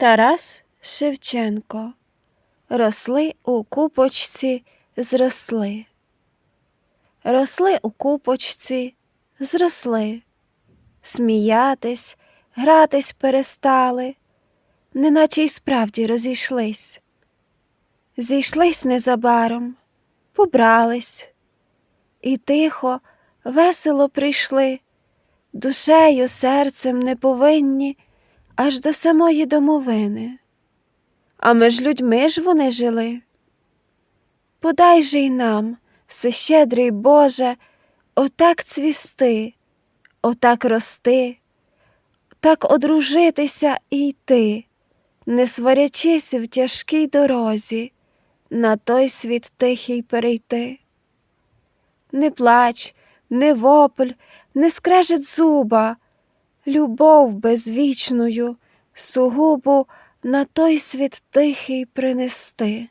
Тарас Шевченко. Росли у купочці, зросли. Росли у купочці, зросли. Сміятись, гратись перестали, неначе й справді розійшлись. Зійшлись незабаром, побрались, і тихо, весело прийшли, душею, серцем не повинні аж до самої домовини. А між людьми ж вони жили. Подай же й нам, всещедрий Боже, отак цвісти, отак рости, так одружитися і йти, не сварячись в тяжкій дорозі, на той світ тихий перейти. Не плач, не вопль, не скрежет зуба, любов безвічною, сугубу на той світ тихий принести.